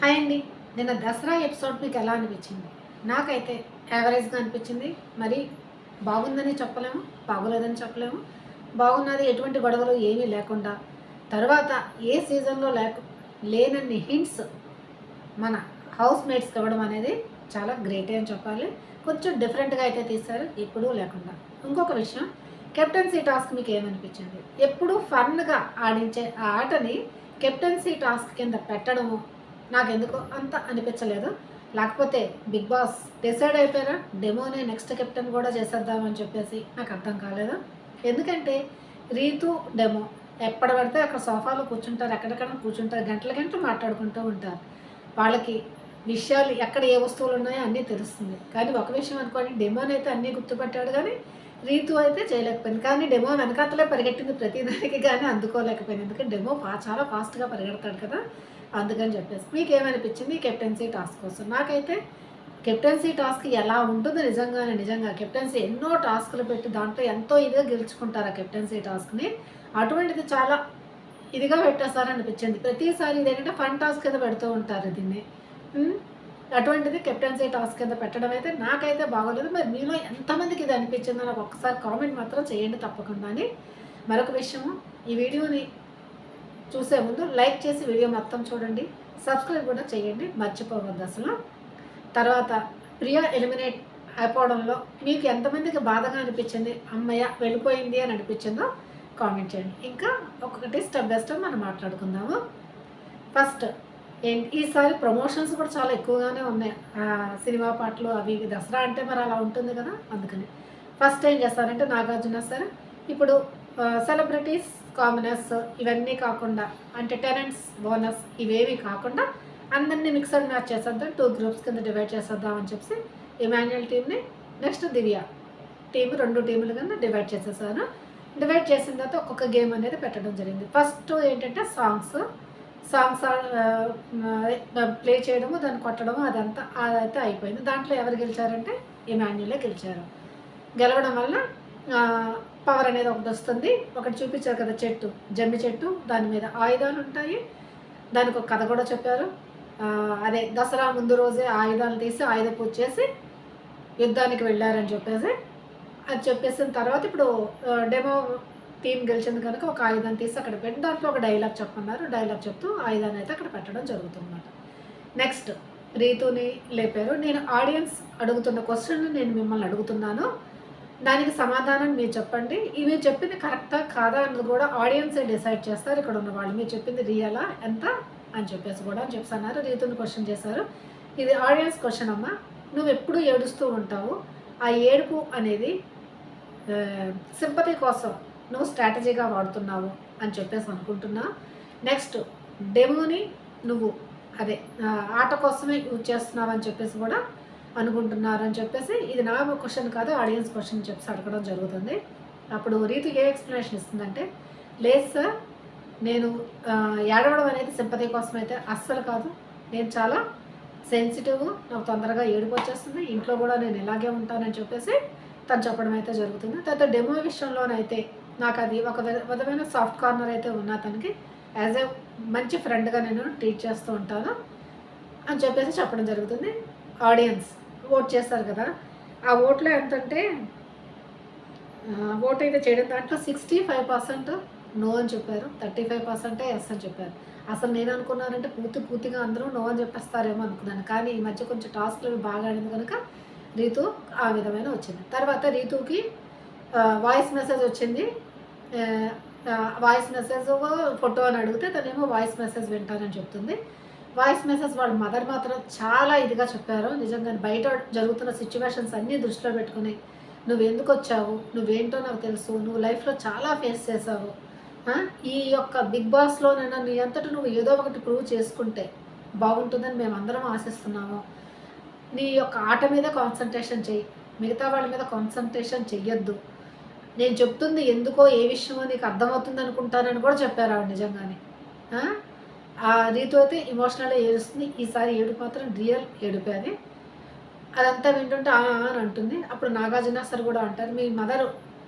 Hi అండి. నిన్న Dasara episode మీకు ఎలా అనిపించింది? నాకైతే యావరేజ్గా అనిపించింది. మరి బాగుందని చెప్పలేము బాగోలేదని చెప్పలేము. బాగున్నది ఎటువంటి గొడవలు ఏమీ లేకుండా. తర్వాత ఏ సీజన్లో లేక లేనన్ని హింట్స్ మన హౌస్ మేట్స్కి ఇవ్వడం అనేది చాలా గ్రేటే అని చెప్పాలి. కొంచెం డిఫరెంట్గా అయితే తీశారు ఎప్పుడూ లేకుండా. ఇంకొక విషయం కెప్టెన్సీ టాస్క్ మీకు ఏమనిపించింది? ఎప్పుడూ ఫన్గా ఆడించే ఆ ఆటని కెప్టెన్సీ టాస్క్ కింద పెట్టడము నాకెందుకో అంత అనిపించలేదు. లేకపోతే బిగ్ బాస్ డిసైడ్ అయిపోయారా డెమోనే నెక్స్ట్ కెప్టెన్ కూడా చేసేద్దామని చెప్పేసి నాకు అర్థం కాలేదు. ఎందుకంటే రీతు డెమో ఎక్కడ పడితే అక్కడ సోఫాలో కూర్చుంటారు ఎక్కడెక్కడ కూర్చుంటారు గంటల గంటలు మాట్లాడుకుంటూ ఉంటారు. వాళ్ళకి విషయాలు ఎక్కడ ఏ వస్తువులు ఉన్నాయో అన్నీ తెలుస్తుంది. కానీ ఒక విషయం అనుకోండి డెమోని అయితే అన్నీ గుర్తుపట్టాడు కానీ రీతు అయితే చేయలేకపోయింది. కానీ డెమో వెనకాతలే పరిగెట్టింది ప్రతిదానికి కానీ అందుకోలేకపోయింది. ఎందుకంటే డెమో చాలా ఫాస్ట్గా పరిగెడతాడు కదా. అందుకని చెప్పేసి. మీకు ఏమనిపించింది కెప్టెన్సీ టాస్క్ కోసం? నాకైతే కెప్టెన్సీ టాస్క్ ఎలా ఉంటుందో నిజంగానే నిజంగా కెప్టెన్సీ ఎన్నో టాస్క్లు పెట్టి దాంట్లో ఎంతో ఇదిగా గెలుచుకుంటారు ఆ కెప్టెన్సీ టాస్క్ని. అటువంటిది చాలా ఇదిగా పెట్టేస్తారనిపించింది. ప్రతిసారి ఇదేంటంటే ఫన్ టాస్క్ కింద పెడుతూ ఉంటారు దీన్ని. అటువంటిది కెప్టెన్సీ టాస్క్ కింద పెట్టడం అయితే నాకైతే బాగోలేదు. మరి మీలో ఎంతమందికి ఇది అనిపించిందో నాకు ఒక్కసారి కామెంట్ మాత్రం చేయండి తప్పకుండా అని. మరొక విషయము ఈ వీడియోని చూసే ముందు లైక్ చేసి వీడియో మొత్తం చూడండి. సబ్స్క్రైబ్ కూడా చేయండి. మర్చిపోవద్దు అసలు. తర్వాత ప్రియా ఎలిమినేట్ అయిపోవడంలో మీకు ఎంతమందికి బాధగా అనిపించింది? అమ్మయ్య వెళ్ళిపోయింది అని అనిపించిందో కామెంట్ చేయండి. ఇంకా ఒక్కొక్కటి స్టెప్ బై స్టెప్ మనం మాట్లాడుకుందాము. ఫస్ట్ ఏంటి ఈసారి ప్రమోషన్స్ కూడా చాలా ఎక్కువగానే ఉన్నాయి. సినిమా పాటలు అవి దసరా అంటే మరి అలా ఉంటుంది కదా అందుకని. ఫస్ట్ ఏం చేస్తారంటే నాగార్జున సార్ ఇప్పుడు సెలబ్రిటీస్ కామనర్స్ ఇవన్నీ కాకుండా అంటే టెనెంట్స్ బోనస్ ఇవేవి కాకుండా అందరినీ మిక్సర్ మ్యాచ్ చేసేద్దాం టూ గ్రూప్స్ కింద డివైడ్ చేసేద్దాం అని చెప్పి ఇమాన్యుయల్ టీమ్ని నెక్స్ట్ దివ్య టీం రెండు టీములు కింద డివైడ్ చేసేసాను. డివైడ్ చేసిన తర్వాత ఒక్కొక్క గేమ్ అనేది పెట్టడం జరిగింది. ఫస్ట్ ఏంటంటే సాంగ్స్ సాంగ్స్ ప్లే చేయడము దాన్ని కొట్టడము అదంతా అదైతే అయిపోయింది. దాంట్లో ఎవరు గెలిచారంటే ఇమాన్యులే గెలిచారు. గెలవడం వల్ల పవర్ అనేది ఒకటి వస్తుంది. ఒకటి చూపించారు కదా చెట్టు జమ్మి చెట్టు. దాని మీద ఆయుధాలు ఉంటాయి. దానికి ఒక కథ కూడా చెప్పారు. అదే దసరా ముందు రోజే ఆయుధాలు తీసి ఆయుధ పూజ చేసి యుద్ధానికి వెళ్ళారని చెప్పేసి. అది చెప్పేసిన తర్వాత ఇప్పుడు డెమో టీం గెలిచింది కనుక ఒక ఆయుధం తీసి అక్కడ పెట్టి దాంట్లో ఒక డైలాగ్ చెప్పన్నారు డైలాగ్ చెప్తూ ఆయుధాన్ని అయితే అక్కడ పెట్టడం జరుగుతుందన్నమాట. నెక్స్ట్ రీతుని లేపారు. నేను ఆడియన్స్ అడుగుతున్న క్వశ్చన్ నేను మిమ్మల్ని అడుగుతున్నాను. దానికి సమాధానం మీరు చెప్పండి. ఇవి చెప్పింది కరెక్టా కాదా అన్నది కూడా ఆడియన్సే డిసైడ్ చేస్తారు. ఇక్కడ ఉన్న వాళ్ళు మీరు చెప్పింది రియలా ఎంత అని చెప్పేసి కూడా అని చెప్పన్నారు రీతుని క్వశ్చన్ చేశారు. ఇది ఆడియన్స్ క్వశ్చన్ అమ్మా. నువ్వు ఎప్పుడు ఏడుస్తూ ఉంటావు? ఆ ఏడుపు అనేది సింపతి కోసం నువ్వు స్ట్రాటజీగా వాడుతున్నావు అని చెప్పేసి అనుకుంటున్నా. నెక్స్ట్ డెమోని నువ్వు అదే ఆట కోసమే యూజ్ చేస్తున్నావు అని చెప్పేసి కూడా అనుకుంటున్నారు అని చెప్పేసి ఇది నా క్వశ్చన్ కాదు ఆడియన్స్ క్వశ్చన్ చెప్పేసి అడగడం జరుగుతుంది. అప్పుడు రీతి ఏ ఎక్స్ప్లెనేషన్ ఇస్తుందంటే లేదు సార్ నేను ఏడవడం అనేది సింపతి కోసం అయితే అస్సలు కాదు. నేను చాలా సెన్సిటివ్ నాకు తొందరగా ఏడుపు వచ్చేస్తుంది. ఇంట్లో కూడా నేను ఇలాగే ఉంటానని చెప్పేసి తను చెప్పడం అయితే జరుగుతుంది. తర్వాత డెమో విషయంలోనైతే నాకు అది ఒక విధమైన సాఫ్ట్ కార్నర్ అయితే ఉన్న తనకి యాజ్ ఏ మంచి ఫ్రెండ్గా నేను ట్రీట్ చేస్తూ ఉంటాను అని చెప్పేసి చెప్పడం జరుగుతుంది. ఆడియన్స్ ఓట్ చేస్తారు కదా ఆ ఓట్లో ఎంతంటే ఓట్ అయితే చేయడం దాంట్లో సిక్స్టీ ఫైవ్ పర్సెంట్ నో అని చెప్పారు థర్టీ ఫైవ్ పర్సెంటే ఎస్ అని చెప్పారు. అసలు నేను అనుకున్నానంటే పూర్తి పూర్తిగా అందరూ నో అని చెప్పేస్తారేమో అనుకున్నాను కానీ ఈ మధ్య కొంచెం టాస్క్లు బాగా ఆడింది కనుక రీతు ఆ విధమైన వచ్చింది. తర్వాత రీతుకి వాయిస్ మెసేజ్ వచ్చింది. వాయిస్ మెసేజ్ ఫోటో అని అడిగితే తనేమో వాయిస్ మెసేజ్ వింటానని చెప్తుంది. వాయిస్ మెసేజ్ వాళ్ళ మదర్ మాత్రం చాలా ఇదిగా చెప్పారు. నిజంగా బయట జరుగుతున్న సిచ్యువేషన్స్ అన్నీ దృష్టిలో పెట్టుకుని నువ్వు ఎందుకు వచ్చావు? నువ్వేంటో నాకు తెలుసు. నువ్వు లైఫ్లో చాలా ఫేస్ చేసావు ఈ యొక్క బిగ్ బాస్లోనైనా నీ అంతటా నువ్వు ఏదో ఒకటి ప్రూవ్ చేసుకుంటే బాగుంటుందని మేము అందరం ఆశిస్తున్నాము. నీ యొక్క ఆట మీద కాన్సన్ట్రేషన్ చెయ్యి మిగతా వాళ్ళ మీద కాన్సన్ట్రేషన్ చెయ్యొద్దు. నేను చెప్తుంది ఎందుకో ఏ విషయమో నీకు అర్థమవుతుంది అనుకుంటానని కూడా చెప్పారు ఆవిడ నిజంగానే. ఆ? రీతో రీతు అయితే ఇమోషనల్గా ఏడుస్తుంది. ఈసారి ఏడు మాత్రం రియల్ ఏడుపే అది. అదంతా వింటుంటే "ఆ, అని అంటుంది. అప్పుడు నాగార్జున సార్ కూడా అంటారు మీ మదర్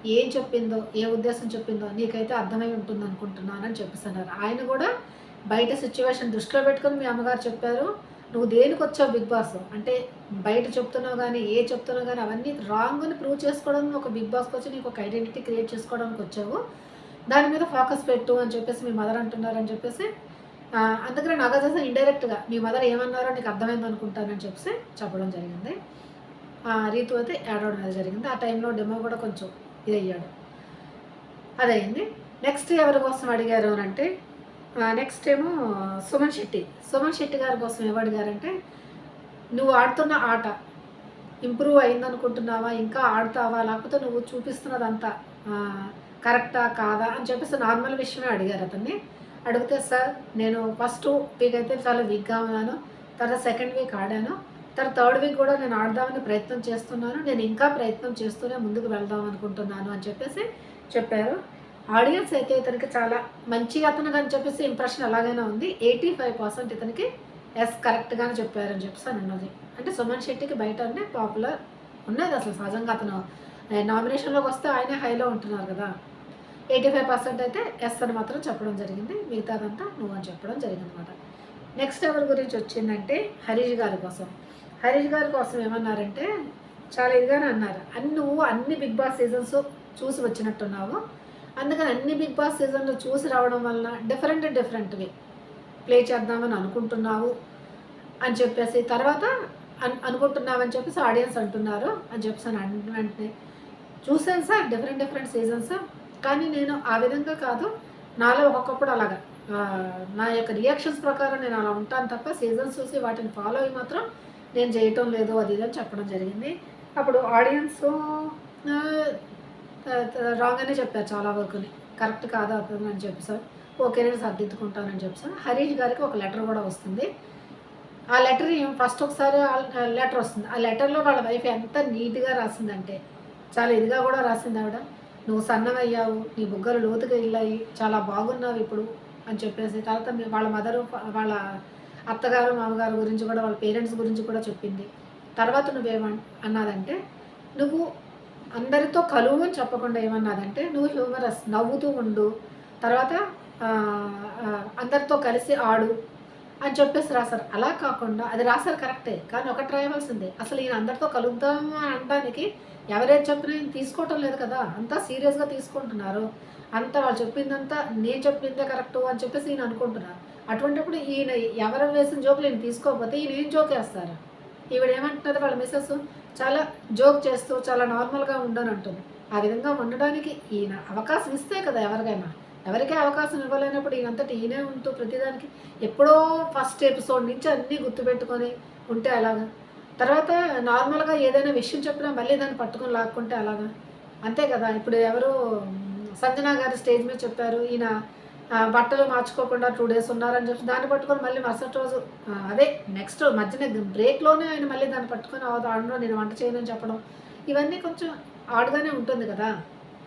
ఏం చెప్పిందో ఏ ఉద్దేశం చెప్పిందో నీకైతే అర్థమై ఉంటుంది అనుకుంటున్నానని చెప్పేస్తున్నారు ఆయన కూడా బయట సిచ్యువేషన్ దృష్టిలో పెట్టుకొని మీ అమ్మగారు చెప్పారు నువ్వు దేనికి వచ్చావు బిగ్ బాస్? అంటే బయట చెప్తున్నావు కానీ ఏ చెప్తున్నావు కానీ అవన్నీ రాంగ్ అని ప్రూవ్ చేసుకోవడం ఒక బిగ్ బాస్కి వచ్చి నీకు ఒక ఐడెంటిటీ క్రియేట్ చేసుకోవడానికి వచ్చావు. దాని మీద ఫోకస్ పెట్టు అని చెప్పేసి మీ మదర్ అంటున్నారని చెప్పేసి అందుకని నాకు ఇండైరెక్ట్గా మీ మదర్ ఏమన్నారో నీకు అర్థమైంది అనుకుంటానని చెప్పి చెప్పడం జరిగింది. రీతు అయితే ఏడవడం అనేది జరిగింది. ఆ టైంలో డెమో కూడా కొంచెం ఇది అయ్యాడు అదయింది నెక్స్ట్ ఎవరి కోసం అడిగారు అని అంటే నెక్స్ట్ ఏమో సుమన్ శెట్టి. సుమన్ శెట్టి గారి కోసం ఎవరు అడిగారంటే నువ్వు ఆడుతున్న ఆట ఇంప్రూవ్ అయిందనుకుంటున్నావా ఇంకా ఆడుతావా? లేకపోతే నువ్వు చూపిస్తున్నదంతా కరెక్టా కాదా? అని చెప్పేసి నార్మల్ విషయమే అడిగారు అతన్ని. అడిగితే సార్ నేను ఫస్ట్ వీక్ అయితే చాలా వీక్గా ఉన్నాను. తర్వాత సెకండ్ వీక్ ఆడాను. తర్వాత థర్డ్ వీక్ కూడా నేను ఆడదామని ప్రయత్నం చేస్తున్నాను. నేను ఇంకా ప్రయత్నం చేస్తూనే ముందుకు వెళ్దాం అనుకుంటున్నాను అని చెప్పేసి చెప్పారు. ఆడియన్స్ అయితే ఇతనికి చాలా మంచి అతను అని చెప్పేసి ఇంప్రెషన్ ఎలాగైనా ఉంది. ఎయిటీ ఫైవ్ పర్సెంట్ ఇతనికి ఎస్ కరెక్ట్గానే చెప్పారని చెప్పేసి అని ఉన్నది అంటే సుమన్ శెట్టికి బయట అంటే పాపులర్ ఉన్నది అసలు సహజంగా అతను. నామినేషన్లోకి వస్తే ఆయనే హైలో ఉంటున్నారు కదా. ఎయిటీ ఫైవ్ పర్సెంట్ అయితే ఎస్ అని మాత్రం చెప్పడం జరిగింది. మిగతాదంతా నువ్వు అని చెప్పడం జరిగింది అనమాట నెక్స్ట్ ఎవరి గురించి వచ్చిందంటే హరీష్ గారి కోసం. హరీష్ గారి కోసం ఏమన్నారంటే చాలా ఇదిగానే అన్నారు. అన్ని నువ్వు అన్ని బిగ్ బాస్ సీజన్స్ చూసి వచ్చినట్టున్నావు. అందుకని అన్ని బిగ్ బాస్ సీజన్లు చూసి రావడం వలన డిఫరెంట్ డిఫరెంట్వి ప్లే చేద్దామని అనుకుంటున్నావు అని చెప్పేసి తర్వాత అన్ అనుకుంటున్నావు అని చెప్పేసి ఆడియన్స్ అంటున్నారు అని చెప్పేసి అని వెంటనే. చూసాను సార్ డిఫరెంట్ డిఫరెంట్ సీజన్స్ కానీ నేను ఆ విధంగా కాదు నాలో ఒక్కొక్కప్పుడు అలాగా. నా యొక్క రియాక్షన్స్ ప్రకారం నేను అలా ఉంటాను తప్ప సీజన్స్ చూసి వాటిని ఫాలో అయ్యి మాత్రం నేను చేయటం లేదు అది ఇది అని చెప్పడం జరిగింది. అప్పుడు ఆడియన్స్ రాంగ్ అనే చెప్పారు చాలా వరకుని కరెక్ట్ కాదు అర్థం అని చెప్పి ఓకే నేను సర్దిద్దుకుంటానని చెప్పేసాను హరీష్ గారికి ఒక లెటర్ కూడా వస్తుంది. ఆ లెటర్ ఫస్ట్ ఒకసారి లెటర్ వస్తుంది. ఆ లెటర్లో వాళ్ళ వైఫ్ ఎంత నీట్గా రాసిందంటే చాలా ఇదిగా కూడా రాసింది ఆవిడ. నువ్వు సన్నమయ్యావు నీ బుగ్గలు లోతుగా వెళ్ళాయి చాలా బాగున్నావు ఇప్పుడు అని చెప్పేసి తర్వాత మీ- వాళ్ళ మదరు వాళ్ళ అత్తగారు మామగారు గురించి కూడా వాళ్ళ పేరెంట్స్ గురించి కూడా చెప్పింది. తర్వాత నువ్వేమన్ అన్నదంటే నువ్వు అందరితో కలువు అని చెప్పకుండా ఏమన్నదంటే నువ్వు హ్యూమరస్ నవ్వుతూ ఉండు తర్వాత అందరితో కలిసి ఆడు అని చెప్పేసి రాశారు. అలా కాకుండా అది రాశారు కరెక్టే కానీ ఒకటి రాయవలసిందే అసలు ఈయన అందరితో కలుద్దాము అనడానికి ఎవరేది చెప్పినా ఈయన తీసుకోవటం లేదు కదా. అంతా సీరియస్గా తీసుకుంటున్నారు. అంతా వాళ్ళు చెప్పిందంతా నేను చెప్పిందే కరెక్ట్ అని చెప్పేసి ఈయన అనుకుంటున్నారు. అటువంటిప్పుడు ఈయన ఎవరు వేసిన జోకులు ఈయన తీసుకోకపోతే ఈయన ఏం జోక్ వేస్తారు? ఈవిడ ఏమంటున్నది వాళ్ళ మిస్సెస్? చాలా జోక్ చేస్తూ చాలా నార్మల్గా ఉండను అంటుంది ఆ విధంగా ఉండడానికి ఈయన అవకాశం ఇస్తే కదా ఎవరికైనా. ఎవరికీ అవకాశం ఇవ్వలేనప్పుడు ఇదంతటి ఈయనే ఉంటూ ప్రతిదానికి ఎప్పుడో ఫస్ట్ ఎపిసోడ్ నుంచి అన్నీ గుర్తుపెట్టుకొని ఉంటే అలాగా. తర్వాత నార్మల్గా ఏదైనా విషయం చెప్పినా మళ్ళీ దాన్ని పట్టుకొని లాక్కుంటే అలాగా. అంతే కదా ఇప్పుడు ఎవరు సంజన గారు స్టేజ్ మీద చెప్పారు ఈయన బట్టలు మార్చుకోకుండా టూ డేస్ ఉన్నారని చెప్పి దాన్ని పట్టుకొని మళ్ళీ మరుసటి రోజు అదే నెక్స్ట్ మధ్యన బ్రేక్లోనే ఆయన మళ్ళీ దాన్ని పట్టుకొని ఆడడం నేను వంట చేయనని చెప్పడం ఇవన్నీ కొంచెం ఆడుగానే ఉంటుంది కదా.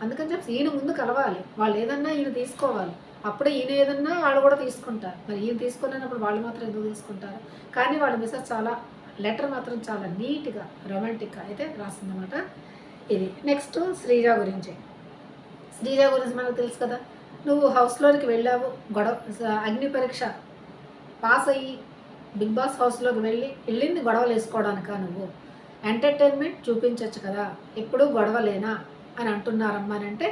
అందుకని చెప్పి ఈయన ముందు కలవాలి. వాళ్ళు ఏదన్నా ఈయన తీసుకోవాలి. అప్పుడే ఈయన ఏదన్నా వాళ్ళు కూడా తీసుకుంటారు. మరి ఈయన తీసుకున్నప్పుడు వాళ్ళు మాత్రం ఎందుకు తీసుకుంటారు? కానీ వాళ్ళ మెసేజ్ చాలా లెటర్ మాత్రం చాలా నీట్గా రొమాంటిక్గా అయితే రాసిందన్నమాట. ఇది నెక్స్ట్ శ్రీజ గురించి. శ్రీజ గురించి మనకు తెలుసు కదా? నువ్వు హౌస్లోనికి వెళ్ళావు గొడవ అగ్ని పరీక్ష పాస్ అయ్యి బిగ్ బాస్ హౌస్లోకి వెళ్ళి వెళ్ళింది గొడవలు వేసుకోవడానికా నువ్వు? ఎంటర్టైన్మెంట్ చూపించవచ్చు కదా? ఎప్పుడూ గొడవలేనా? అని అంటున్నారమ్మా అని అంటే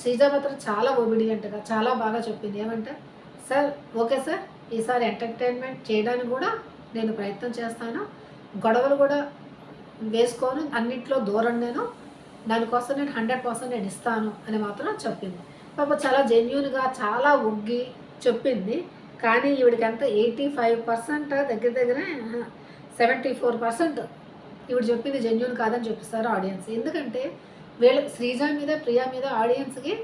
శ్రీజ మాత్రం చాలా ఒబిడియంట్గా చాలా బాగా చెప్పింది. ఏమంటే సార్ ఓకే సార్ ఈసారి ఎంటర్టైన్మెంట్ చేయడానికి కూడా నేను ప్రయత్నం చేస్తాను. గొడవలు కూడా వేసుకోను. అన్నిట్లో దూరం నేను దానికోసం నేను హండ్రెడ్ పర్సెంట్ నేను ఇస్తాను అని మాత్రం చెప్పింది. పాప చాలా జెన్యున్గా చాలా ఒగ్గి చెప్పింది. కానీ ఈవిడికంత ఎంత ఎయిటీ ఫైవ్ పర్సెంట్ దగ్గర దగ్గరే సెవెంటీ ఫోర్ పర్సెంట్ ఈవిడ చెప్పింది జెన్యున్ కాదని చెప్పిస్తారు ఆడియన్స్. ఎందుకంటే వీళ్ళ శ్రీజ మీద ప్రియా మీద ఆడియన్స్కి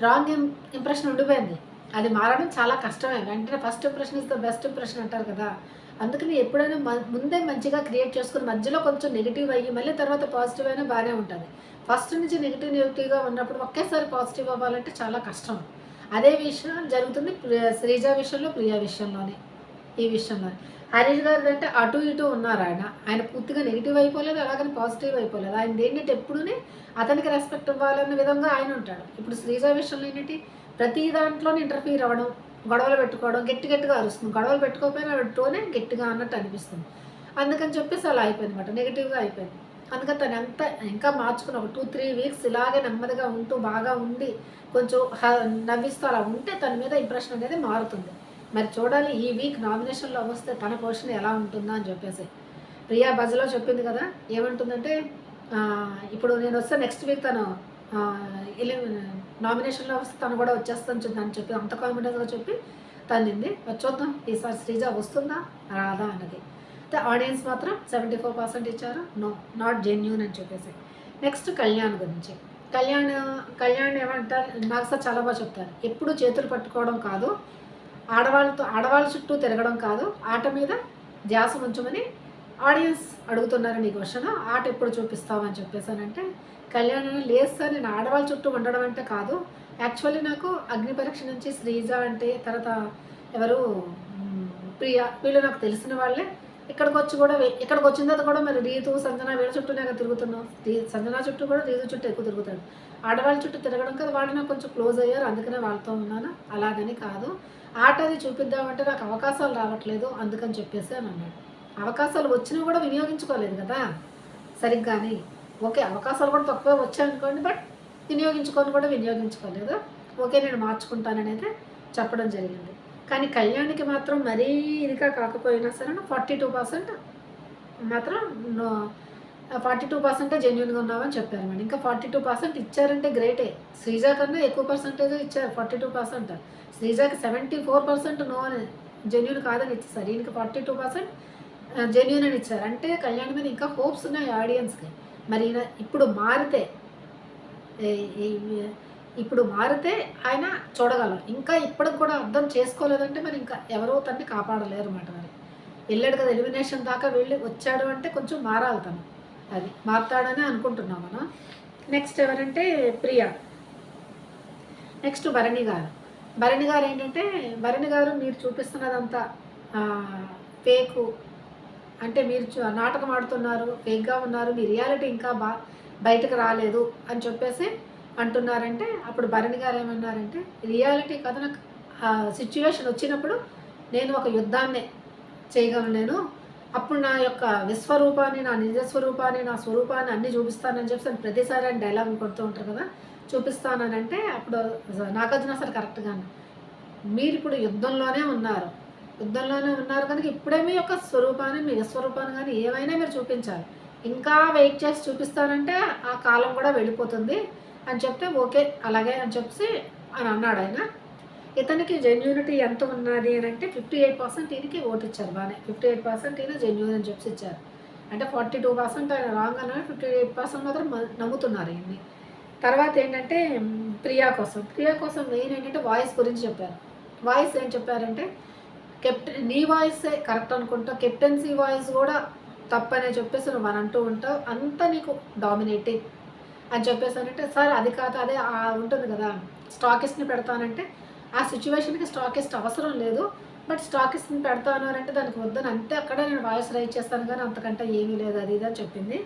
రాంగ్ ఇంప్రెషన్ ఉండిపోయింది. అది మారడం చాలా కష్టమే. వెంటనే first impression is the best impression అంటారు కదా. అందుకని ఎప్పుడైనా మ- ముందే మంచిగా క్రియేట్ చేసుకుని మధ్యలో కొంచెం నెగిటివ్ అయ్యి మళ్ళీ తర్వాత పాజిటివ్ అయినా బాగానే ఉంటుంది. ఫస్ట్ నుంచి నెగిటివ్ నెగిటివ్గా ఉన్నప్పుడు ఒకేసారి పాజిటివ్ అవ్వాలంటే చాలా కష్టం. అదే విషయం జరుగుతుంది ప్రియ- శ్రీజ విషయంలో ప్రియా విషయంలోనే. ఈ విషయంలోనే. హరీష్ గారు అంటే అటు ఇటు ఉన్నారు ఆయన. ఆయన పూర్తిగా నెగిటివ్ అయిపోలేదు అలాగని పాజిటివ్ అయిపోలేదు. ఆయన ఏంటంటే ఎప్పుడూనే అతనికి రెస్పెక్ట్ ఇవ్వాలన్న విధంగా ఆయన ఉంటాడు. ఇప్పుడు శ్రీజ విషయంలో ఏంటంటే ప్రతి దాంట్లో ఇంటర్ఫీర్ అవ్వడం గొడవలు పెట్టుకోవడం గట్టి గట్టిగా అరుస్తుంది. గొడవలు పెట్టుకోకపోయినా ఆవిడ టోనే గట్టిగా అన్నట్టు అనిపిస్తుంది. అందుకని చెప్పేసి అలా అయిపోయింది అనమాట నెగిటివ్గా అయిపోయింది. అందుకని తను ఎంత ఇంకా మార్చుకుని ఒక టూ త్రీ వీక్స్ ఇలాగే నెమ్మదిగా ఉంటూ బాగా ఉండి కొంచెం నవ్విస్తూ అలా ఉంటే తన మీద ఇంప్రెషన్ అనేది మారుతుంది. మరి చూడాలి ఈ వీక్ నామినేషన్లో వస్తే తన పోర్షన్ ఎలా ఉంటుందా అని చెప్పేసి. ప్రియా బజ్లో చెప్పింది కదా ఏమంటుందంటే ఇప్పుడు నేను వస్తే నెక్స్ట్ వీక్ తను ఎలి నామినేషన్లో వస్తే తను కూడా వచ్చేస్తాను అని చెప్పి అంత కాన్ఫిడెన్స్గా చెప్పి తనింది చూద్దాం ఈసారి శ్రీజ వస్తుందా? రాదా అన్నది. అయితే ఆడియన్స్ మాత్రం సెవెంటీ ఫోర్ పర్సెంట్ ఇచ్చారు. నో నాట్ జెన్యూన్ అని చెప్పేసి. నెక్స్ట్ కళ్యాణ్ గురించి. కళ్యాణ్ కళ్యాణ్ ఏమంటారు? నాకు సార్ చాలా బాగా చెప్తారు. ఎప్పుడు చేతులు పట్టుకోవడం కాదు. ఆడవాళ్ళతో ఆడవాళ్ళ చుట్టూ తిరగడం కాదు ఆట మీద ధ్యాస ఉంచమని ఆడియన్స్ అడుగుతున్నారు క్వశ్చన్ ఆట ఎప్పుడు చూపిస్తామని చెప్పేసానంటే కళ్యాణ్ లేదు సార్ నేను ఆడవాళ్ళ చుట్టూ ఉండడం అంటే కాదు యాక్చువల్లీ నాకు అగ్ని పరీక్ష నుంచి శ్రీజ అంటే తర్వాత ఎవరు ప్రియ వీళ్ళు నాకు తెలిసిన వాళ్ళే ఇక్కడికి వచ్చి కూడా ఇక్కడికి వచ్చిన తర్వాత కూడా మరి రీతు సంజన వీళ్ళ చుట్టూనే కదా తిరుగుతున్నాం సంజన చుట్టూ కూడా రీతు చుట్టూ ఎక్కువ తిరుగుతాడు. ఆడవాళ్ళ చుట్టూ తిరగడం కదా వాళ్ళు నాకు కొంచెం క్లోజ్ అయ్యారు అందుకనే వాళ్ళతో ఉన్నాను. అలాగని కాదు. ఆట అది చూపిద్దామంటే నాకు అవకాశాలు రావట్లేదు అందుకని చెప్పేసి అని అన్నాడు. అవకాశాలు వచ్చినా కూడా వినియోగించుకోలేదు కదా? సరిగ్గాని ఓకే అవకాశాలు కూడా తక్కువే వచ్చాయనుకోండి బట్ వినియోగించుకొని కూడా వినియోగించుకోలేదు. ఓకే నేను మార్చుకుంటాననేది చెప్పడం జరిగింది. కానీ కళ్యాణ్కి మాత్రం మరీ ఇదిగా కాకపోయినా సరే ఫార్టీ టూ పర్సెంట్ మాత్రం ఫార్టీ టూ పర్సెంటే జెన్యున్గా ఉన్నామని చెప్పారు మేడం. ఇంకా ఫార్టీ టూ పర్సెంట్ ఇచ్చారంటే గ్రేటే శ్రీజా కన్నా ఎక్కువ పర్సెంటేజ్ ఇచ్చారు ఫార్టీ టూ పర్సెంట్ శ్రీజాకి సెవెంటీ ఫోర్ పర్సెంట్ నో అని జెన్యున్ కాదని ఇచ్చేసారు. ఈయనకి ఫార్టీ టూ పర్సెంట్ జెన్యున్ అని ఇచ్చారు. అంటే కళ్యాణ్ మీద ఇంకా హోప్స్ ఉన్నాయి ఆడియన్స్కి మరి ఈయన ఇప్పుడు మారితే ఇప్పుడు మారితే ఆయన చూడగలం. ఇంకా ఇప్పటికి కూడా అర్థం చేసుకోలేదంటే మరి ఇంకా ఎవరో తన్ని కాపాడలేరు అన్నమాట మరి. వెళ్ళాడు కదా ఎలిమినేషన్ దాకా వెళ్ళి వచ్చాడు అంటే కొంచెం మారాలి తను. అది మారుతాడని అనుకుంటున్నాం మనం. నెక్స్ట్ ఎవరంటే ప్రియా. నెక్స్ట్ భరణి గారు. భరణి గారు ఏంటంటే భరణి గారు మీరు చూపిస్తున్నదంతా ఫేకు అంటే మీరు చూ- నాటకం ఆడుతున్నారు ఫేక్గా ఉన్నారు మీ రియాలిటీ ఇంకా బా బయటకు రాలేదు అని చెప్పేసి అంటున్నారంటే అప్పుడు భరణి గారు ఏమన్నారంటే రియాలిటీ కథ నాకు సిచ్యువేషన్ వచ్చినప్పుడు నేను ఒక యుద్ధాన్నే చేయగలను నేను అప్పుడు నా యొక్క విశ్వరూపాన్ని నా నిజస్వరూపాన్ని నా స్వరూపాన్ని అన్ని చూపిస్తానని చెప్పి నేను ప్రతిసారి ఆయన డైలాగ్ కొడుతూ ఉంటారు కదా చూపిస్తానని అంటే అప్పుడు నాగార్జున సార్ కరెక్ట్గా మీరు ఇప్పుడు యుద్ధంలోనే ఉన్నారు. యుద్ధంలోనే ఉన్నారు కనుక ఇప్పుడే మీ యొక్క స్వరూపాన్ని మీ విశ్వరూపాన్ని కానీ ఏమైనా మీరు చూపించాలి. ఇంకా వెయిట్ చేసి చూపిస్తానంటే ఆ కాలం కూడా వెళ్ళిపోతుంది అని చెప్తే ఓకే అలాగే అని చెప్పి అని అన్నాడు ఆయన. ఇతనికి జెన్యూనిటీ ఎంత ఉన్నది అని అంటే ఫిఫ్టీ ఎయిట్ పర్సెంట్ ఈయనకి ఓటు ఇచ్చారు బాగానే. ఫిఫ్టీ ఎయిట్ పర్సెంట్ ఈయన జెన్యూన్ అని చెప్పి ఇచ్చారు. అంటే ఫార్టీ టూ పర్సెంట్ ఆయన రాంగ్ అన్న ఫిఫ్టీ ఎయిట్ పర్సెంట్ మాత్రం నమ్ముతున్నారు ఈయన్ని. తర్వాత ఏంటంటే ప్రియా కోసం. ప్రియా కోసం మెయిన్ ఏంటంటే వాయిస్ గురించి చెప్పారు. వాయిస్ ఏం చెప్పారంటే కెప్టెన్ నీ వాయిసే కరెక్ట్ అనుకుంటా. కెప్టెన్సీ వాయిస్ కూడా తప్పనే చెప్పేసి నువ్వు అని అంటూ ఉంటావు. అంతా నీకు డామినేటింగ్ అని చెప్పేసానంటే సార్ అది కాదు అదే ఉంటుంది కదా. స్టాకిస్ట్ని పెడతానంటే ఆ సిచ్యువేషన్కి స్టాకిస్ట్ అవసరం లేదు. బట్ స్టాకిస్ట్ని పెడతాను అని అంటే దానికి వద్దని అంతే అక్కడ నేను వాయిస్ రైట్ చేస్తాను కానీ అంతకంటే ఏమీ లేదు అది ఇది అని చెప్పింది.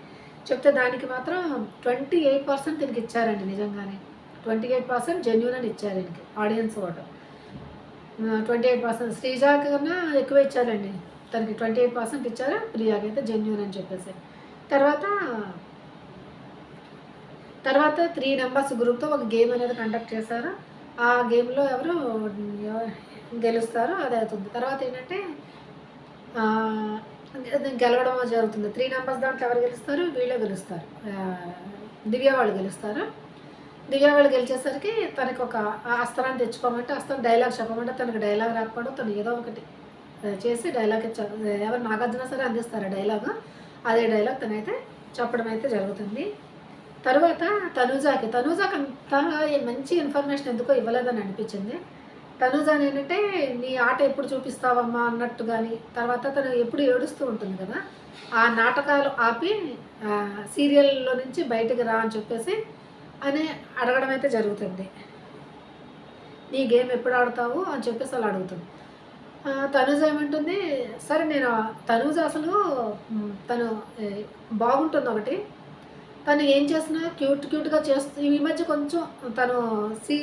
చెప్తే దానికి మాత్రం ట్వంటీ ఎయిట్ పర్సెంట్ దీనికి ఇచ్చారండి నిజంగానే. ట్వంటీ ఎయిట్ పర్సెంట్ జెన్యున్ అని ఇచ్చారు దీనికి audience vote. Twenty eight percent Sreeja కన్నా ఎక్కువ ఇచ్చారండి. తనకి ట్వంటీ ఎయిట్ పర్సెంట్ ఇచ్చారు ప్రియాకి అయితే జెన్యున్ అని చెప్పేసి. తర్వాత తర్వాత త్రీ నెంబర్స్ గ్రూప్తో ఒక గేమ్ అనేది కండక్ట్ చేశారు. ఆ గేమ్లో ఎవరు గెలుస్తారో అది అవుతుంది. తర్వాత ఏంటంటే గెలవడం జరుగుతుంది. త్రీ నెంబర్స్ దాంట్లో ఎవరు గెలుస్తారు? వీళ్ళే గెలుస్తారు. దివ్య వాళ్ళు గెలుస్తారు. దివ్య వాళ్ళు గెలిచేసరికి తనకు ఒక ఆ అస్త్రాన్ని తెచ్చుకోమంటే అస్త్రం డైలాగ్ చెప్పమంటే తనకి డైలాగ్ రాకపోవడం తను ఏదో ఒకటి చేసి డైలాగ్ ఎవరు నాగార్జున సరే అందిస్తారు డైలాగ్. అదే డైలాగ్ తనైతే చెప్పడం అయితే జరుగుతుంది. తర్వాత తనూజాకి తనూజాకి అంతగా మంచి ఇన్ఫర్మేషన్ ఎందుకో ఇవ్వలేదని అనిపించింది. తనూజాని ఏంటంటే నీ ఆట ఎప్పుడు చూపిస్తావమ్మా? అన్నట్టు కానీ తర్వాత తను ఎప్పుడు ఏడుస్తూ ఉంటుంది కదా ఆ నాటకాలు ఆపి సీరియల్లో నుంచి బయటకు రా అని చెప్పేసి అని అడగడం అయితే జరుగుతుంది. నీ గేమ్ ఎప్పుడు ఆడతావు? అని చెప్పేసి అలా అడుగుతుంది. తనూజ ఏమంటుంది సరే నేను తనూజ అసలు తను బాగుంటుంది ఒకటి. తను ఏం చేసినా క్యూట్ క్యూట్గా చేస్తూ ఈ మధ్య కొంచెం తను సీ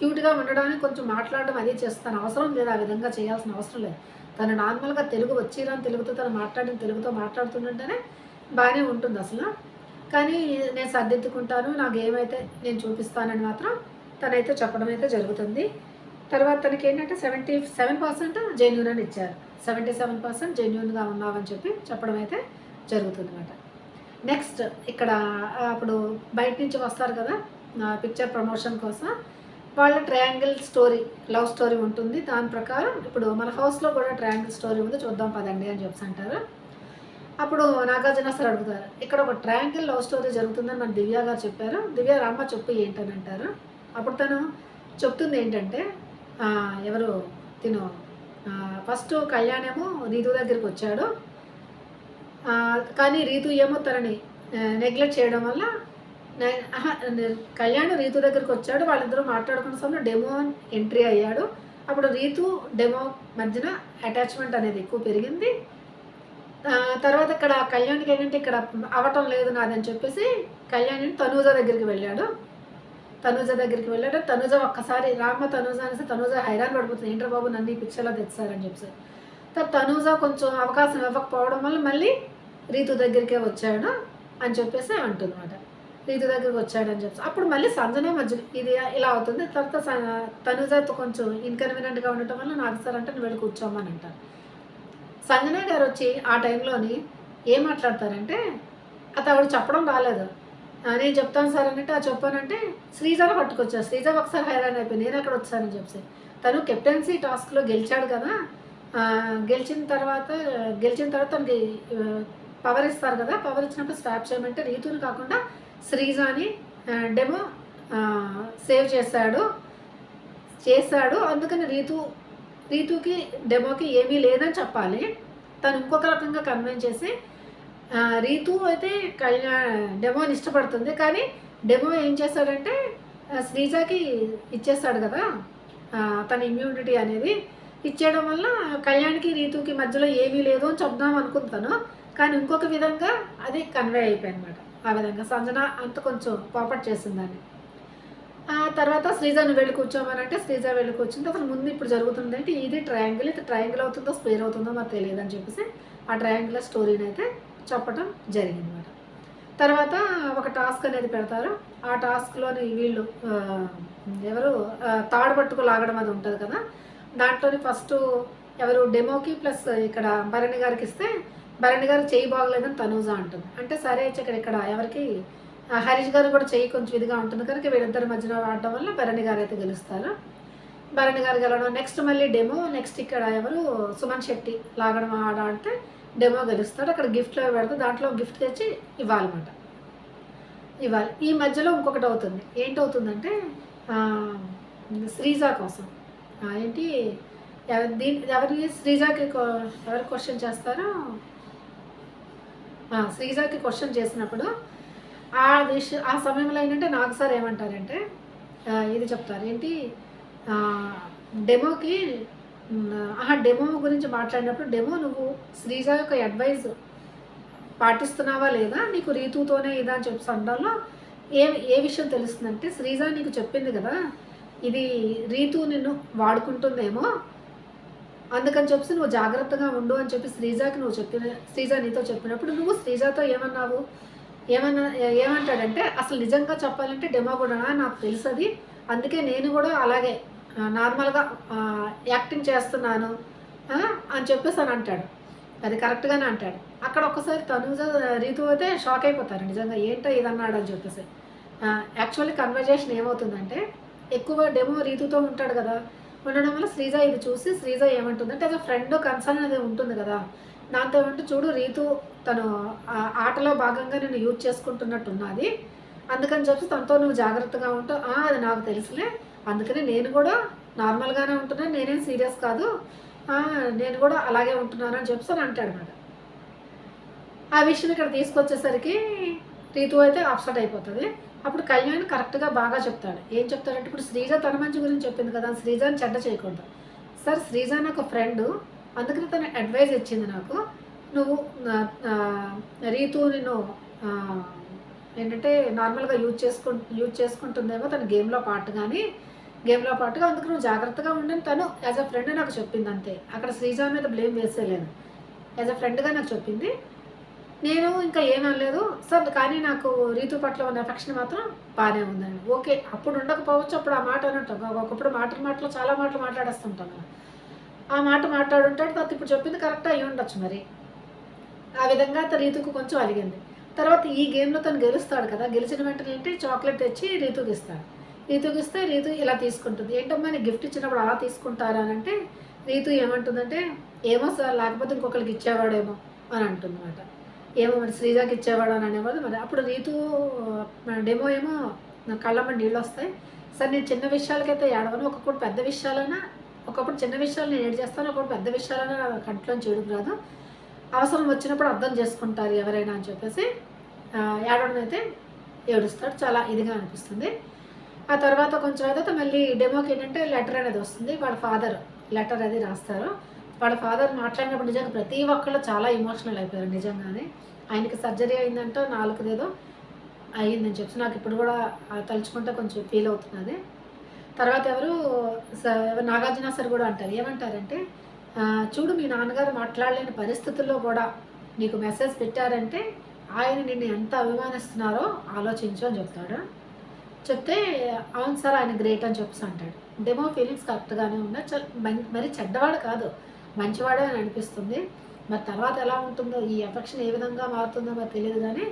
క్యూట్గా ఉండడానికి కొంచెం మాట్లాడడం అది చేస్తాను. అవసరం లేదు ఆ విధంగా చేయాల్సిన అవసరం లేదు. తను నార్మల్గా తెలుగు వచ్చిరాని తెలుగుతో తను మాట్లాడిన తెలుగుతో మాట్లాడుతుంటేనే బాగానే ఉంటుంది అసలు. కానీ నేను సర్దిద్దుకుంటాను నాకు ఏమైతే నేను చూపిస్తానని మాత్రం తనైతే చెప్పడం అయితే జరుగుతుంది. తర్వాత తనకి ఏంటంటే సెవెంటీ సెవెన్ పర్సెంట్ జెన్యున్ అని ఇచ్చారు. సెవెంటీ సెవెన్ పర్సెంట్ జెన్యున్గా ఉన్నావని చెప్పి చెప్పడం అయితే జరుగుతుంది అన్నమాట నెక్స్ట్ ఇక్కడ అప్పుడు బయట నుంచి వస్తారు కదా పిక్చర్ ప్రమోషన్ కోసం. వాళ్ళ ట్రయాంగిల్ స్టోరీ లవ్ స్టోరీ ఉంటుంది. దాని ప్రకారం ఇప్పుడు మన హౌస్లో కూడా ట్రయాంగిల్ స్టోరీ ఉంది. చూద్దాం పదండి అని చెప్పి అంటారు. అప్పుడు నాగార్జున సార్ అడుగుతారు ఇక్కడ ఒక ట్రయాంగిల్ లవ్ స్టోరీ జరుగుతుందని మన దివ్య గారు చెప్పారు. దివ్య రామ్మ చెప్పు ఏంటని అంటారు. అప్పుడు తను చెప్తుంది ఏంటంటే ఎవరు తిను ఫస్ట్ కళ్యాణేమో రీతు దగ్గరికి వచ్చాడు. కానీ రీతు ఏమో తనని నెగ్లెక్ట్ చేయడం వల్ల కళ్యాణ్ రీతు దగ్గరికి వచ్చాడు వాళ్ళిద్దరూ మాట్లాడుకున్న సమయంలో డెమో ఎంట్రీ అయ్యాడు. అప్పుడు రీతు డెమో మధ్యన అటాచ్మెంట్ అనేది ఎక్కువ పెరిగింది. తర్వాత ఇక్కడ కళ్యాణ్కి ఏంటంటే ఇక్కడ అవటం లేదు నాదని చెప్పేసి కళ్యాణ్ తనూజ దగ్గరికి వెళ్ళాడు. తనూజ దగ్గరికి వెళ్ళాడు. తనూజ ఒక్కసారి రామ తనూజ అనేసి తనూజ హైరాన్ పడిపోతుంది. ఏంటర్ బాబు నన్ను ఈ పిక్చర్లో తెచ్చారని చెప్పేసి. తనూజ కొంచెం అవకాశం ఇవ్వకపోవడం వల్ల మళ్ళీ రీతు దగ్గరికే వచ్చాడు అని చెప్పేసి అంటుందన్నమాట. రీతు దగ్గరికి వచ్చాడని చెప్పి చెప్పేసి. అప్పుడు మళ్ళీ సంజన మధ్య ఇది ఇలా అవుతుంది. తర్వాత స- కొంచెం ఇన్కన్వీనియంట్గా ఉండటం వల్ల నాకు సార్ అంటే నువ్వు వెళ్ళి కూర్చోమని అంటారు. సంజన గారు వచ్చి ఆ టైంలోని ఏం మాట్లాడతారంటే అతను ఆవిడ చెప్పడం రాలేదు. నేను చెప్తాను సార్ అన్నట్టు ఆ చెప్పానంటే శ్రీజాను పట్టుకొచ్చారు. శ్రీజ ఒకసారి హైరాన్ అయిపోయి నేను అక్కడ వచ్చానని చెప్పేసి. తను కెప్టెన్సీ టాస్క్లో గెలిచాడు కదా గెలిచిన తర్వాత గెలిచిన తర్వాత తనకి పవర్ ఇస్తారు కదా పవర్ ఇచ్చినప్పుడు స్టాప్ చేయమంటే రీతుని కాకుండా శ్రీజాని డెమో సేవ్ చేశాడు. చేశాడు. అందుకని రీతు రీతుకి డెమోకి ఏమీ లేదని చెప్పాలి. తను ఇంకొక రకంగా కన్విన్స్ చేసి రీతు అయితే కళ్యాణ్ డెమోని ఇష్టపడుతుంది. కానీ డెమో ఏం చేశాడంటే శ్రీజాకి ఇచ్చేస్తాడు కదా తన ఇమ్యూనిటీ అనేది. ఇచ్చేయడం వల్ల కళ్యాణ్కి రీతుకి మధ్యలో ఏమీ లేదు అని చెప్దాం అనుకుంటాను. కానీ ఇంకొక విధంగా అది కన్వే అయిపోయింది అనమాట ఆ విధంగా సంజన అంత కొంచెం పాపట్ చేసిందని ఆ తర్వాత శ్రీజాను వెళ్ళి కూర్చోమనంటే శ్రీజ వెళ్ళి కూర్చుంటే అసలు ముందు ఇప్పుడు జరుగుతుంది అంటే ఇది ట్రయాంగిల్ ఇది ట్రయాంగిల్ అవుతుందో స్క్వేర్ అవుతుందో మాకు తెలియదు అని చెప్పేసి ఆ ట్రయాంగిల్ స్టోరీని అయితే చెప్పడం జరిగింది అనమాట తర్వాత ఒక టాస్క్ అనేది పెడతారు. ఆ టాస్క్లోని వీళ్ళు ఎవరు తాడు పట్టుకు లాగడం అది ఉంటుంది కదా. దాంట్లోని ఫస్ట్ ఎవరు డెమోకి ప్లస్ ఇక్కడ భరణి గారికి ఇస్తే భరణి గారు చేయి బాగలేదని తనూజ అంటుంది. అంటే సరే ఇక్కడ ఇక్కడ ఎవరికి హరీష్ గారు కూడా చేయి కొంచెం ఇదిగా ఉంటుంది కనుక వీళ్ళిద్దరి మధ్యన ఆడడం వల్ల భరణి గారు అయితే గెలుస్తారు. భరణి గారు గెలవడం నెక్స్ట్ మళ్ళీ డెమో నెక్స్ట్ ఇక్కడ ఎవరు సుమన్ శెట్టి లాగడం ఆడ ఆడితే డెమో గెలుస్తాడు. అక్కడ గిఫ్ట్లో పెడితే దాంట్లో గిఫ్ట్ తెచ్చి ఇవ్వాలన్నమాట. ఇవ్వాలి. ఈ మధ్యలో ఇంకొకటి అవుతుంది. ఏంటవుతుందంటే ఆ, శ్రీజ కోసం. ఏంటి ఎవరి దీని ఎవరి శ్రీజాకి ఎవరు క్వశ్చన్ చేస్తారో? శ్రీజాకి క్వశ్చన్ చేసినప్పుడు ఆ విషయం ఆ సమయంలో ఏంటంటే నాకు సార్ ఏమంటారంటే ఇది చెప్తారు. ఏంటి? డెమోకి ఆ ఆహా డెమో గురించి మాట్లాడినప్పుడు డెమో నువ్వు శ్రీజ యొక్క అడ్వైజ్ పాటిస్తున్నావా లేదా? నీకు రీతుతోనే ఇదా అని చెప్పి సందర్భంలో ఏ ఏ విషయం తెలుస్తుందంటే శ్రీజ నీకు చెప్పింది కదా ఇది రీతు నిన్ను వాడుకుంటుందేమో. అందుకని చెప్పి నువ్వు జాగ్రత్తగా ఉండు అని చెప్పి శ్రీజాకి నువ్వు చెప్పిన శ్రీజ నీతో చెప్పినప్పుడు నువ్వు శ్రీజాతో ఏమన్నావు? ఏమన్నా ఏమంటాడంటే అసలు నిజంగా చెప్పాలంటే డెమో కూడా నాకు తెలుసది. అందుకే నేను కూడా అలాగే నార్మల్గా యాక్టింగ్ చేస్తున్నాను అని చెప్పేసి అని అంటాడు. అది కరెక్ట్గానే అంటాడు. అక్కడ ఒక్కసారి తనుజ రీతు అయితే షాక్ అయిపోతారు. నిజంగా ఏంటో ఇదన్నాడు అని చెప్పేసి. యాక్చువల్లీ కన్వర్జేషన్ ఏమవుతుందంటే ఎక్కువ డెమో రీతుతో ఉంటాడు కదా. ఉండడం వల్ల శ్రీజ ఇది చూసి శ్రీజ ఏమంటుందంటే అది ఫ్రెండ్ కన్సర్న్ అనేది ఉంటుంది కదా. దాంతో ఏమంటే చూడు రీతు తను ఆటలో భాగంగా నేను యూజ్ చేసుకుంటున్నట్టున్నది అందుకని చెప్పి తనతో నువ్వు జాగ్రత్తగా ఉంటావు అది నాకు తెలుసులే. అందుకనే నేను కూడా నార్మల్గానే ఉంటున్నాను నేనేం సీరియస్ కాదు. నేను కూడా అలాగే ఉంటున్నాను అని చెప్పి అని అంటాడు అనమాట ఆ విషయం ఇక్కడ తీసుకొచ్చేసరికి రీతు అయితే అప్సెట్ అయిపోతుంది. అప్పుడు కళ్యాణ్ కరెక్ట్గా బాగా చెప్తాడు. ఏం చెప్తాడంటే ఇప్పుడు శ్రీజ తన మంచి గురించి చెప్పింది కదా శ్రీజని చెడ్డ చేయకూడదు సార్ శ్రీజ నాకు ఫ్రెండ్. అందుకని తను అడ్వైజ్ ఇచ్చింది నాకు. నువ్వు రీతు నేను ఏంటంటే నార్మల్గా యూజ్ చేసుకు యూజ్ చేసుకుంటుందేమో తన గేమ్లో పాటు కానీ గేమ్లో పాటుగా అందుకు నువ్వు జాగ్రత్తగా ఉండని తను యాజ్ అ ఫ్రెండ్ నాకు చెప్పింది అంతే. అక్కడ శ్రీజ మీద బ్లేమ్ వేసేయలేను యాజ్ అ ఫ్రెండ్గా నాకు చెప్పింది. నేను ఇంకా ఏమనలేదు సార్ కానీ నాకు రీతు పట్ల ఉన్న ఎఫెక్షన్ మాత్రం బాగానే ఉందండి. ఓకే అప్పుడు ఉండకపోవచ్చు అప్పుడు ఆ మాట అని ఉంటాం ఒకప్పుడు మాటలు మాటలు చాలా మాటలు మాట్లాడేస్తుంటాం కదా. ఆ మాట మాట్లాడుంటాడు తర్వాత ఇప్పుడు చెప్పింది కరెక్ట్ అయ్యి ఉండొచ్చు మరి. ఆ విధంగా అతను రీతుకు కొంచెం అలిగింది. తర్వాత ఈ గేమ్లో తను గెలుస్తాడు కదా. గెలిచిన వెంటనే ఏంటి? చాక్లెట్ తెచ్చి రీతుకి ఇస్తాడు. రీతుకి ఇస్తే రీతు ఇలా తీసుకుంటుంది. ఏంటమ్మా నేను గిఫ్ట్ ఇచ్చినప్పుడు అలా తీసుకుంటారా అని అంటే రీతు ఏమంటుందంటే ఏమో సార్ లేకపోతే ఇంకొకరికి ఇచ్చేవాడేమో అని అంటుందన్నమాట. ఏమో మరి శ్రీజాకి ఇచ్చేవాడు అని అనేవాళ్ళు. మరి అప్పుడు రీతు డెమో ఏమో నా కళ్ళమ్మ నీళ్ళు వస్తాయి. సరే నేను చిన్న విషయాలకైతే ఏడవను. ఒకప్పుడు పెద్ద విషయాలైనా ఒకప్పుడు చిన్న విషయాలు నేను ఏడు చేస్తాను ఒకప్పుడు పెద్ద విషయాలైనా కంట్లో కంట్లోంచి రాదు. అవసరం వచ్చినప్పుడు అర్థం చేసుకుంటారు ఎవరైనా అని చెప్పేసి ఏడవడం అయితే ఏడుస్తాడు. చాలా ఇదిగా అనిపిస్తుంది. ఆ తర్వాత కొంచెం తర్వాత మళ్ళీ డెమోకి ఏంటంటే లెటర్ అనేది వస్తుంది. వాళ్ళ ఫాదర్ లెటర్ అది రాస్తారు. వాళ్ళ ఫాదర్ మాట్లాడినప్పుడు నిజంగా ప్రతి ఒక్కళ్ళు చాలా ఎమోషనల్ అయిపోయారు నిజంగానే. ఆయనకి సర్జరీ అయిందంటే నాలుగుదేదో అయ్యిందని చెప్పి. నాకు ఇప్పుడు కూడా తలుచుకుంటే కొంచెం ఫీల్ అవుతున్నది. తర్వాత ఎవరు? నాగార్జున సార్ కూడా అంటారు. ఏమంటారంటే చూడు మీ నాన్నగారు మాట్లాడలేని పరిస్థితుల్లో కూడా నీకు మెసేజ్ పెట్టారంటే ఆయన నిన్ను ఎంత అభిమానిస్తున్నారో ఆలోచించు అని చెప్తాడు. చెప్తే అవును సార్ ఆయన గ్రేట్ అని చెప్పేసి అంటాడు. డెమో ఫీలింగ్స్ కరెక్ట్గానే ఉన్నా చ- మరి చెడ్డవాడు కాదు. మంచివాడే అని అనిపిస్తుంది. మరి తర్వాత ఎలా ఉంటుందో ఈ ఎఫెక్షన్ ఏ విధంగా మారుతుందో మరి తెలియదు కానీ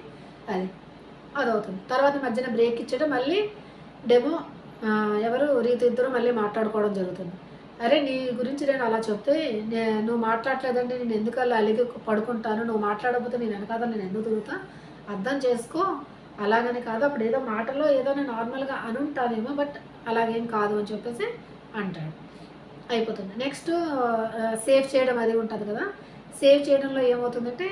అది అదవుతుంది. తర్వాత మధ్యన బ్రేక్ ఇచ్చడం మళ్ళీ డెమో ఎవరు రీతి ఇద్దరు మళ్ళీ మాట్లాడుకోవడం జరుగుతుంది. అరే నీ గురించి నేను అలా చెప్తే నే నువ్వు మాట్లాడలేదంటే నేను ఎందుకు అలా అలిగి పడుకుంటాను? నువ్వు మాట్లాడకపోతే నేను వెనకాద నేను ఎందుకు తిరుగుతా? అర్థం చేసుకో. అలాగని కాదు అప్పుడు ఏదో మాటలో ఏదో నేను నార్మల్గా అనుంటానేమో బట్ అలాగేం కాదు అని చెప్పేసి అంటాడు. అయిపోతుంది. నెక్స్ట్ సేవ్ చేయడం అది ఉంటుంది కదా. సేవ్ చేయడంలో ఏమవుతుందంటే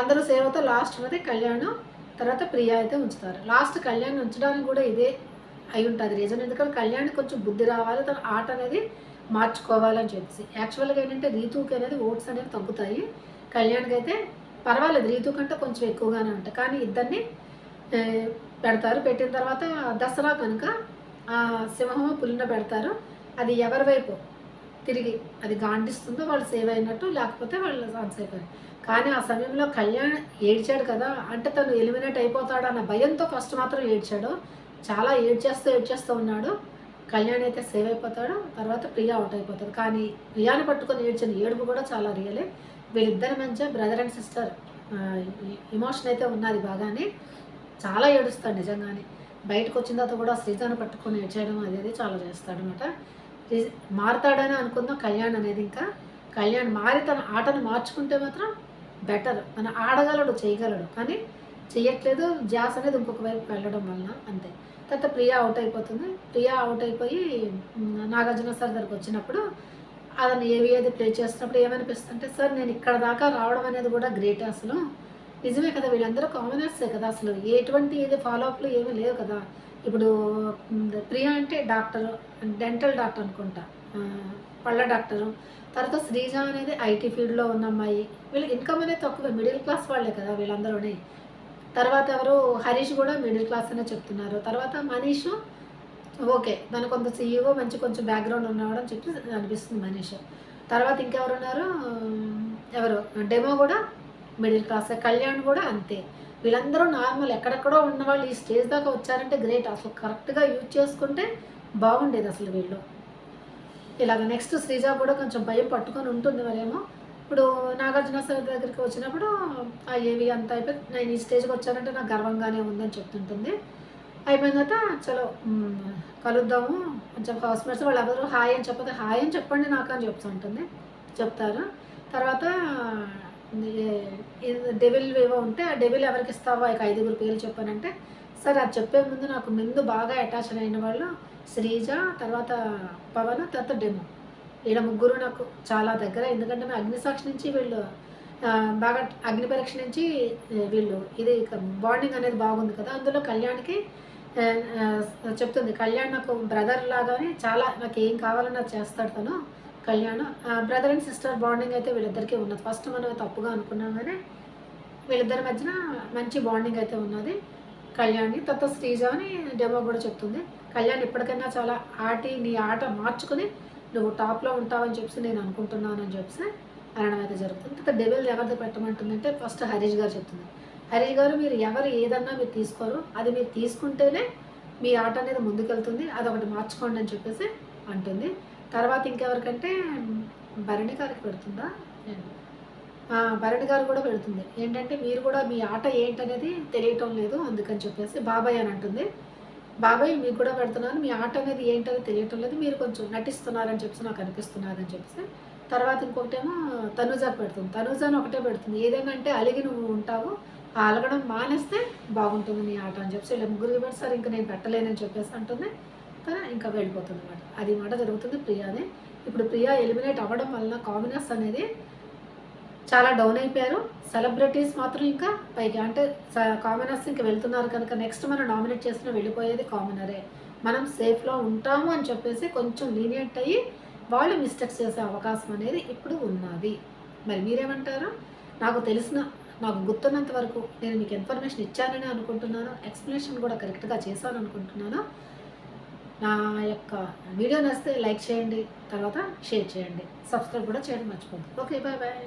అందరూ సేవ్ అవుతే లాస్ట్ అనేది కళ్యాణం తర్వాత ప్రియా అయితే ఉంచుతారు. లాస్ట్ కళ్యాణ్ ఉంచడానికి కూడా ఇదే అయి ఉంటుంది. రీజన్ ఎందుకంటే కళ్యాణ్ కొంచెం బుద్ధి రావాలి తన ఆట అనేది మార్చుకోవాలని చెప్పేసి. యాక్చువల్గా ఏంటంటే రీతుకి అనేది ఓట్స్ అనేవి తగ్గుతాయి. కళ్యాణ్కి అయితే పర్వాలేదు. రీతు కంటే కొంచెం ఎక్కువగానే ఉంటాయి. కానీ ఇద్దరిని పెడతారు. పెట్టిన తర్వాత దసరా కనుక సింహము పులిన పెడతారు. అది ఎవరి వైపు? తిరిగి అది గాండిస్తుందో వాళ్ళు సేవ్ అయినట్టు లేకపోతే వాళ్ళు సాన్స్ అయిపోయారు కానీ ఆ సమయంలో కళ్యాణ్ ఏడ్చాడు కదా అంటే తను ఎలిమినేట్ అయిపోతాడు అన్న భయంతో ఫస్ట్ మాత్రం ఏడ్చాడు. చాలా ఏడ్చేస్తూ ఏడ్చేస్తూ ఉన్నాడు. కళ్యాణ్ అయితే సేవ్ అయిపోతాడు తర్వాత ప్రియా అవుట్ అయిపోతాడు. కానీ ప్రియాని పట్టుకొని ఏడ్చిన ఏడుపు కూడా చాలా రియలే. వీళ్ళిద్దరి మధ్య బ్రదర్ అండ్ సిస్టర్ ఇమోషన్ అయితే ఉన్నది బాగానే. చాలా ఏడుస్తాడు నిజంగానే. బయటకు వచ్చిన తర్వాత కూడా శ్రీజాను పట్టుకొని ఏడ్చేయడం అనేది చాలా చేస్తాడనమాట మారుతాడని అనుకుందాం కళ్యాణ్ అనేది ఇంకా. కళ్యాణ్ మారి తన ఆటను మార్చుకుంటే మాత్రం బెటర్ తన ఆడగలడు చేయగలడు. కానీ చేయట్లేదు జాస్ అనేది ఇంకొక వైపు వెళ్ళడం వలన అంతే. తర్వాత ప్రియా అవుట్ అయిపోతుంది. ప్రియా అవుట్ అయిపోయి నాగార్జున సార్ దగ్గరికి వచ్చినప్పుడు అతను ఏవి ఏది ప్లే చేస్తున్నప్పుడు ఏమనిపిస్తుంటే సార్ నేను ఇక్కడ దాకా రావడం అనేది కూడా గ్రేట్ అసలు. నిజమే కదా వీళ్ళందరూ కామనర్సే కదా అసలు. ఎటువంటి ఏది ఫాలోఅప్లు ఏమీ లేవు కదా. ఇప్పుడు ప్రియా అంటే డాక్టర్ డెంటల్ డాక్టర్ అనుకుంటా. పళ్ళ డాక్టరు. తర్వాత శ్రీజ అనేది ఐటీ ఫీల్డ్లో ఉన్న అమ్మాయి. వీళ్ళకి ఇన్కమ్ అనేది తక్కువ మిడిల్ క్లాస్ వాళ్ళే కదా వీళ్ళందరూనే. తర్వాత ఎవరు? హరీష్ కూడా మిడిల్ క్లాస్ అనే చెప్తున్నారు. తర్వాత మనీష్ ఓకే దాని కొంత సీఈఓ మంచి కొంచెం బ్యాక్గ్రౌండ్ ఉన్నవాడని చెప్పి అనిపిస్తుంది మనీష్. తర్వాత ఇంకెవరు ఉన్నారు ఎవరు? డెమో కూడా మిడిల్ క్లాస్ కళ్యాణ్ కూడా అంతే. వీళ్ళందరూ నార్మల్ ఎక్కడెక్కడో ఉన్న వాళ్ళు ఈ స్టేజ్ దాకా వచ్చారంటే గ్రేట్. అసలు కరెక్ట్గా యూజ్ చేసుకుంటే బాగుండేది అసలు వీళ్ళు. ఇలాగ నెక్స్ట్ శ్రీజ కూడా కొంచెం భయం పట్టుకొని ఉంటుంది మరేమో. ఇప్పుడు నాగార్జున సార్ దగ్గరికి వచ్చినప్పుడు ఆ ఏవి అంతా అయిపోయి నేను ఈ స్టేజ్కి వచ్చానంటే నాకు గర్వంగానే ఉందని చెప్తుంటుంది. అయిపోయిన తర్వాత చలో కలుద్దాము. కొంచెం హౌస్మేట్స్ వాళ్ళు ఎవరు హాయ్ అని చెప్పదు హాయ్ అని చెప్పండి నాకు అని చెప్తుంటుంది చెప్తారు. తర్వాత డెవిల్ ఏవో ఉంటే ఆ డెవిల్ ఎవరికి ఇస్తావో ఇక ఐదుగురు పేర్లు చెప్పానంటే సార్ అది చెప్పే ముందు నాకు ముందు బాగా అటాచ్ అయిన వాళ్ళు శ్రీజ తర్వాత పవన్ తర్వాత డెమో. వీళ్ళ ముగ్గురు నాకు చాలా దగ్గర ఎందుకంటే మా అగ్నిసాక్షి నుంచి వీళ్ళు బాగా అగ్ని పరీక్ష నుంచి వీళ్ళు ఇది బాండింగ్ అనేది బాగుంది కదా అందులో కళ్యాణ్కి చెప్తుంది కళ్యాణ్ నాకు బ్రదర్ లాగానే చాలా నాకు ఏం కావాలన్నా చేస్తాడు తను కళ్యాణ బ్రదర్ అండ్ సిస్టర్ బాండింగ్ అయితే వీళ్ళిద్దరికీ ఉన్నది. ఫస్ట్ మనం తప్పుగా అనుకున్నాం కానీ వీళ్ళిద్దరి మధ్యన మంచి బాండింగ్ అయితే ఉన్నది కళ్యాణి తర్వాత శ్రీజ అని డెమో కూడా చెప్తుంది. కళ్యాణ్ ఇప్పటికైనా చాలా ఆటి నీ ఆట మార్చుకుని నువ్వు టాప్లో ఉంటావని చెప్పి నేను అనుకుంటున్నాను అని చెప్పి అనడం అయితే జరుగుతుంది. తర్వాత డెబిల్ ఎవరిది పెట్టమంటుందంటే ఫస్ట్ హరీష్ గారు చెప్తుంది. హరీష్ గారు మీరు ఎవరు ఏదన్నా మీరు తీసుకోరు. అది మీరు తీసుకుంటేనే మీ ఆట అనేది ముందుకెళ్తుంది. అదొకటి మార్చుకోండి అని చెప్పేసి అంటుంది. తర్వాత ఇంకెవరికంటే భరణి గారికి పెడుతుందా? భరణి గారు కూడా పెడుతుంది. ఏంటంటే మీరు కూడా మీ ఆట ఏంటనేది తెలియటం లేదు అందుకని చెప్పేసి బాబాయ్ అని అంటుంది. బాబాయ్ మీకు కూడా పెడుతున్నాను మీ ఆట అనేది ఏంటనేది తెలియటం లేదు మీరు కొంచెం నటిస్తున్నారని చెప్పేసి నాకు అనిపిస్తున్నారని చెప్పేసి. తర్వాత ఇంకొకటేమో తనుజాకి పెడుతుంది. తనుజాని ఒకటే పెడుతుంది. ఏదైనా అంటే అలిగి నువ్వు ఉంటావు ఆ అలగడం మానేస్తే బాగుంటుంది నీ ఆట అని చెప్పేసి ఇలా ముగ్గురికి పెడతారు ఇంకా నేను పెట్టలేనని చెప్పేసి అంటుంది. తన ఇంకా వెళ్ళిపోతుంది అనమాట అది మాట జరుగుతుంది ప్రియానే. ఇప్పుడు ప్రియా ఎలిమినేట్ అవ్వడం వలన కామినస్ అనేది చాలా డౌన్ అయిపోయారు. సెలబ్రిటీస్ మాత్రం ఇంకా పైకి అంటే కామనర్స్ ఇంకా వెళ్తున్నారు కనుక నెక్స్ట్ మనం నామినేట్ చేసిన వెళ్ళిపోయేది కామనరే. మనం సేఫ్లో ఉంటాము అని చెప్పేసి కొంచెం లీనియంట్ అయ్యి వాళ్ళు మిస్టేక్స్ చేసే అవకాశం అనేది ఇప్పుడు ఉన్నది. మరి మీరేమంటారు? నాకు తెలిసిన నాకు గుర్తున్నంత వరకు నేను మీకు ఇన్ఫర్మేషన్ ఇచ్చానని అనుకుంటున్నాను. ఎక్స్ప్లెనేషన్ కూడా కరెక్ట్గా చేశాను అనుకుంటున్నాను. నా యొక్క వీడియో నచ్చితే లైక్ చేయండి తర్వాత షేర్ చేయండి. సబ్స్క్రైబ్ కూడా చేయడం మర్చిపోద్దు ఓకే బాయ్ బాయ్.